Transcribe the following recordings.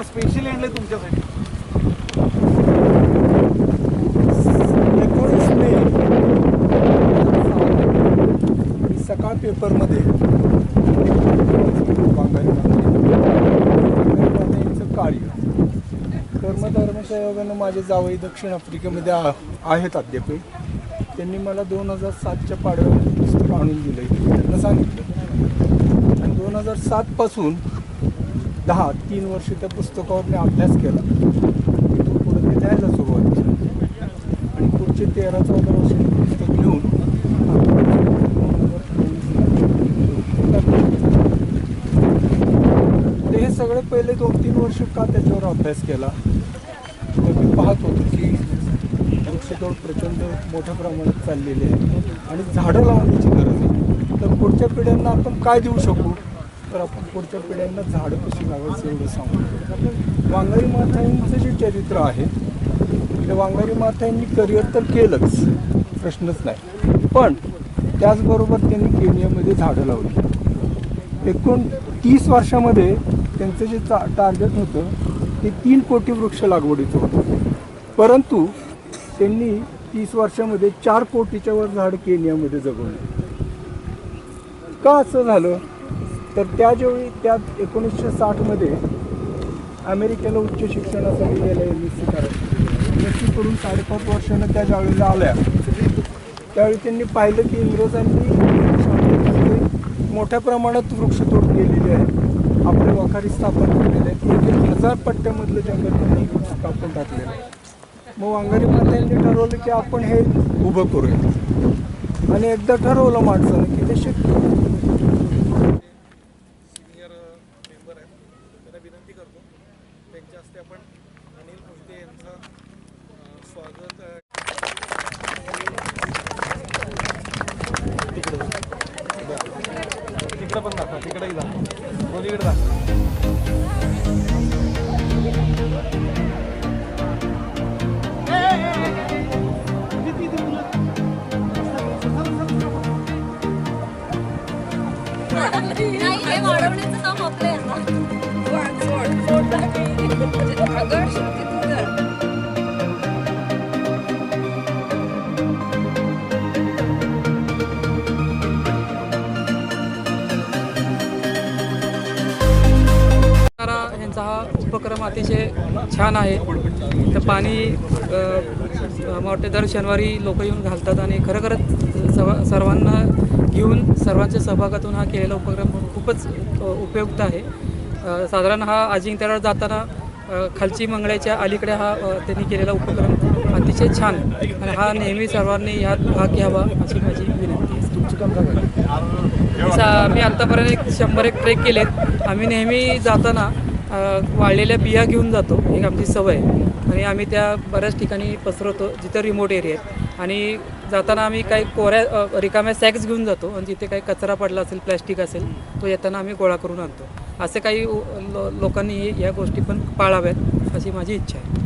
त्यांना स्पेशली आणले तुमच्यासाठी. एकोणीस मे. सकाळ पेपरमध्ये बांगाली मातेचं काळी कर्मधर्मच्या माझे जावई दक्षिण आफ्रिकेमध्ये आ- आहेत अद्याप त्यांनी मला दोन हजार सातच्या पाडव्यामध्ये पुस्तक आणून दिलं त्यांना सांगितलं. आणि दोन हजार सातपासून दहा तीन वर्ष त्या पुस्तकावर मी अभ्यास केला. तिथून पुढे ते द्यायला सुरुवात केली. आणि पुढचे तेरा चौदा वर्ष ते पुस्तक लिहून ते हे सगळे पहिले दोन तीन वर्ष का त्याच्यावर अभ्यास केला. तर मी पाहत होतो की वृक्षतोड प्रचंड मोठ्या प्रमाणात चाललेली आहे. आणि झाडं लावण्याची गरज आहे. तर पुढच्या पिढ्यांना आपण काय देऊ शकू? तर आपण पुढच्या पिढ्यांना झाडं कशी लावायचं एवढं सांगू. वांगारी मातांचं जे चरित्र आहे ते वांगारी मातांनी करिअर तर केलंच प्रश्नच नाही. पण त्याचबरोबर त्यांनी केनियामध्ये झाडं लावली. एकूण तीस वर्षामध्ये त्यांचं जे चा टार्गेट होतं ते तीन कोटी वृक्ष लागवडीचं होतं. परंतु त्यांनी तीस वर्षामध्ये चार कोटीच्या वर झाड केनियामध्ये जगवले. का असं झालं? तर त्या ज्यावेळी त्या एकोणीसशे साठमध्ये अमेरिकेला उच्च शिक्षणासाठी गेल्या एम एस सी करायला एम एस सी करून साडेपाच वर्षानं त्या ज्यावेळेला आल्या त्यावेळी त्यांनी पाहिलं की इंग्रजांनी मोठ्या प्रमाणात वृक्षतोड केलेली आहे. आपले वखारी स्थापन केलेले आहेत. एक एक हजार पट्ट्यामधलं जंगल त्यांनी कापून टाकलेलं आहे. मग वांगारी मात्यांनी ठरवलं की आपण हे उभं करूया. आणि एकदा ठरवलं माणसानं की ते शक्य ಕಡೆ ಇದ ಗೋಧಿ ಗಿಡದ ಮಾಡೋಣ ನಾವು ಮಕ್ಕಳೇ ಅಲ್ಲ उपक्रम अतिशय छान आहे. तर पाणी मला वाटते दर शनिवारी लोक येऊन घालतात आणि खरोखरच सर्व सर्वांना घेऊन सर्वांच्या सहभागातून हा केलेला उपक्रम खूपच उपयुक्त आहे. साधारण हा अजिंक्यतारा जाताना खालची मंगळ्याच्या अलीकडे हा त्यांनी केलेला उपक्रम अतिशय छान आणि हा नेहमी सर्वांनी ह्यात भाग घ्यावा अशी माझी विनंती आहे. तुमची सा मी आत्तापर्यंत एक शंभर एक ट्रेक केलेत. आम्ही नेहमी जाताना वाळलेल्या बिया घेऊन जातो एक आमची सवय. आहे. आणि आम्ही त्या बऱ्याच ठिकाणी पसरवतो जिथं रिमोट एरिया आहेत. आणि जाताना आम्ही काही कोऱ्या रिकाम्या सॅक्स घेऊन जातो. आणि जिथे काही कचरा पडला असेल प्लॅस्टिक असेल तो येताना आम्ही गोळा करून आणतो. असे काही लो लोकांनी या गोष्टी पण पाळाव्यात अशी माझी इच्छा आहे.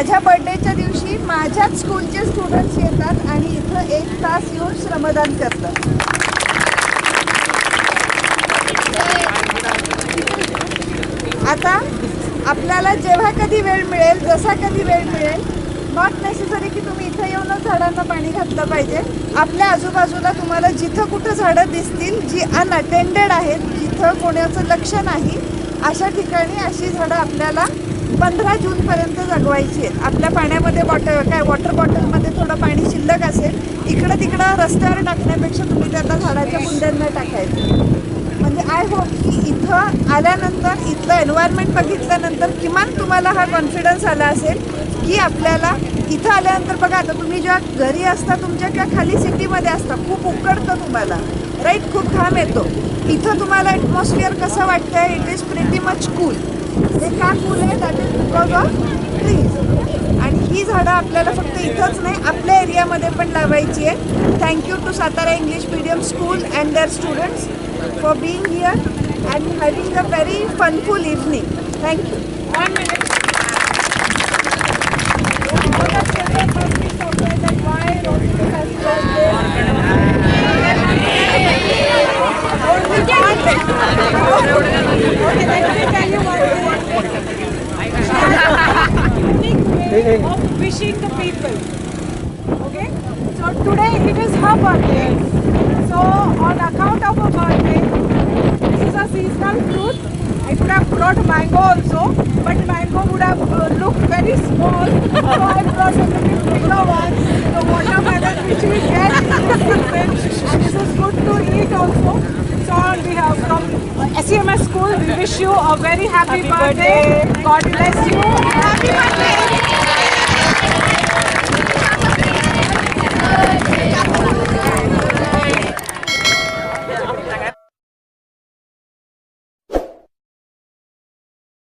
माझ्या बड्डेच्या दिवशी माझ्याच स्कूलचे स्टुडंट्स येतात आणि इथं एक तास येऊन श्रमदान करतात. आता आपल्याला जेव्हा कधी वेळ मिळेल जसा कधी वेळ मिळेल नॉट नेसेसरी की तुम्ही इथं येऊनच झाडांना पाणी घातलं पाहिजे. आपल्या आजूबाजूला तुम्हाला जिथं कुठं झाडं दिसतील जी अनअटेंडेड आहेत जिथं कोणाचं लक्ष नाही अशा ठिकाणी अशी झाडं आपल्याला पंधरा जूनपर्यंत जगवायची आहेत. आपल्या पाण्यामध्ये बॉटल काय वॉटर बॉटलमध्ये थोडं पाणी शिल्लक असेल इकडं तिकडं रस्त्यावर टाकण्यापेक्षा तुम्ही त्यांना झाडाच्या कुंड्यांना टाकायचं. म्हणजे आय होप की इथं आल्यानंतर इथलं एन्व्हायरमेंट बघितल्यानंतर किमान तुम्हाला हा कॉन्फिडन्स आला असेल की आपल्याला इथं आल्यानंतर बघा आता तुम्ही जेव्हा घरी असता तुमच्या किंवा खाली सिटीमध्ये असता खूप उकडतं तुम्हाला. राईट खूप घाम येतो. इथं तुम्हाला ॲटमॉस्फिअर कसं वाटतं it is pretty much cool हे का कूल आहे that is because of trees आणि ही झाडं आपल्याला फक्त इथंच नाही आपल्या एरियामध्ये पण लावायची आहे thank you to Satara English medium school and their students for being here and very funful very thank you evening. Thank of wishing the people. Okay? So today it is her birthday. So on account of her birthday, this is a seasonal fruit. I could have brought mango also, but mango would have uh, looked very small. So I brought a little bigger one, the watermelon which we get in this season. And this is good to eat also. So on behalf from SEMS School, we wish you a very happy, birthday. God bless you. Happy birthday. Thank you.